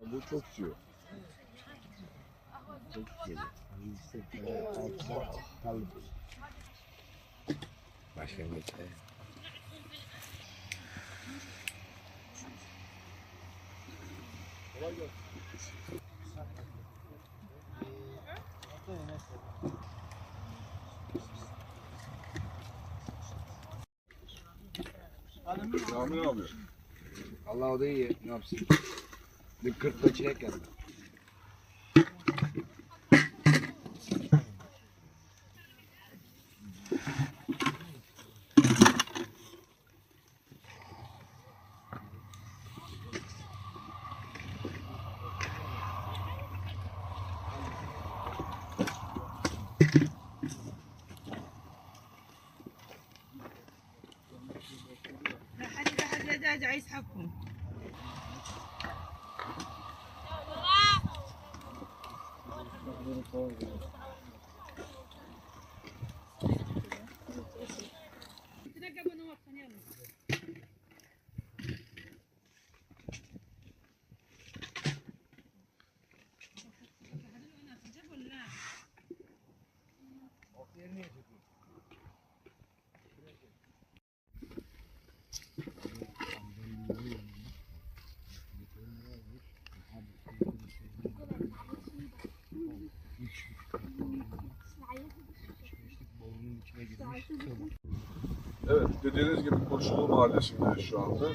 Bu çok suyu. Çok kaldı. Başlangıç. evet. Rami abi. Allah o da iyi. Ne yapsın? لا بشريك أنا عايز حكم 就是说。Evet dediğiniz gibi Kurşunlu Mahallesi'ndeyiz şu anda.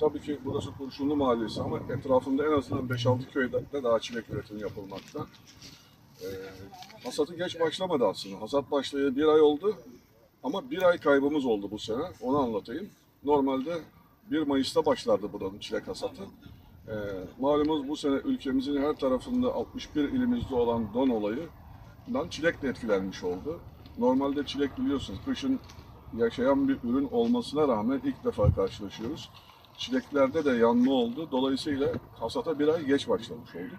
Tabii ki burası Kurşunlu Mahallesi ama etrafında en azından 5-6 köyde de daha çilek üretimi yapılmakta. Ee, hasatı geç başlamadı aslında. Hasat başlayalı bir ay oldu ama bir ay kaybımız oldu bu sene. Onu anlatayım. Normalde 1 Mayıs'ta başlardı buranın çilek hasatı. Ee, malumunuz bu sene ülkemizin her tarafında 61 ilimizde olan don olayından çilek de etkilenmiş oldu. Normalde çilek biliyorsunuz kışın yaşayan bir ürün olmasına rağmen ilk defa karşılaşıyoruz. Çileklerde de yanma oldu. Dolayısıyla hasata bir ay geç başlamış olduk.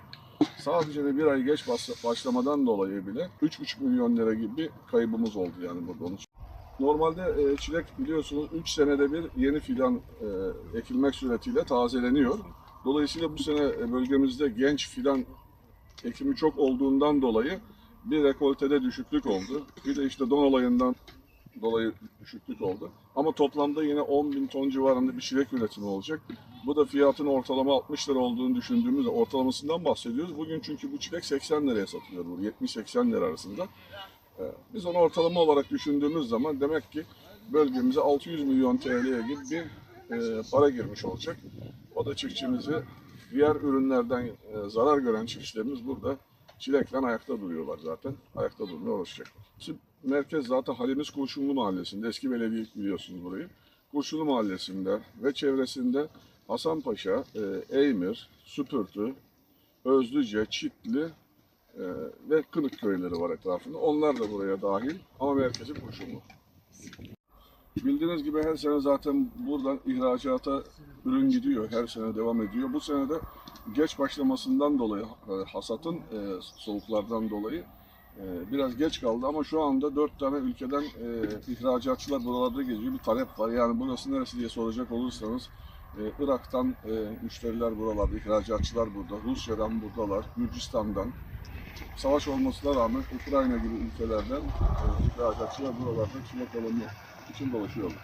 Sadece de bir ay geç başlamadan dolayı bile 3,5 milyon lira gibi bir kaybımız oldu yani burada. Onu Normalde e, çilek biliyorsunuz 3 senede bir yeni fidan e, ekilmek suretiyle tazeleniyor. Dolayısıyla bu sene e, bölgemizde genç fidan ekimi çok olduğundan dolayı bir rekoltede düşüklük oldu. Bir de işte don olayından dolayı düşüklük oldu. Ama toplamda yine 10 bin ton civarında bir çilek üretimi olacak. Bu da fiyatın ortalama 60 lira olduğunu düşündüğümüzde ortalamasından bahsediyoruz. Bugün çünkü bu çilek 80 liraya satılıyor burada. 70-80 lira arasında. Ee, Biz onu ortalama olarak düşündüğümüz zaman demek ki bölgemize 600 milyon TL'ye gibi bir e, para girmiş olacak. O da çiftçimizi diğer ürünlerden e, zarar gören çiftçilerimiz burada çilekle ayakta duruyorlar zaten. Ayakta durmaya uğraşacaklar. Şimdi merkez zaten Halimiz Kurşunlu Mahallesi'nde. Eski belediye biliyorsunuz burayı. Kurşunlu Mahallesi'nde ve çevresinde Hasanpaşa, e, Eymir, Süpürtü, Özlüce, Çitli e, ve Kınık köyleri var etrafında. Onlar da buraya dahil ama merkezi Kurşunlu. Bildiğiniz gibi her sene zaten buradan ihracata ürün gidiyor. Her sene devam ediyor. Bu sene de geç başlamasından dolayı, e, hasatın e, soğuklardan dolayı e, biraz geç kaldı ama şu anda dört tane ülkeden e, ihracatçılar buralarda geziyor. Bir talep var. Yani burası neresi diye soracak olursanız Irak'tan müşteriler buralarda, ihracatçılar burada, Rusya'dan buradalar, Gürcistan'dan. Savaş olmasına rağmen Ukrayna gibi ülkelerden e, ihracatçılar buralarda çilek 你先帮我吧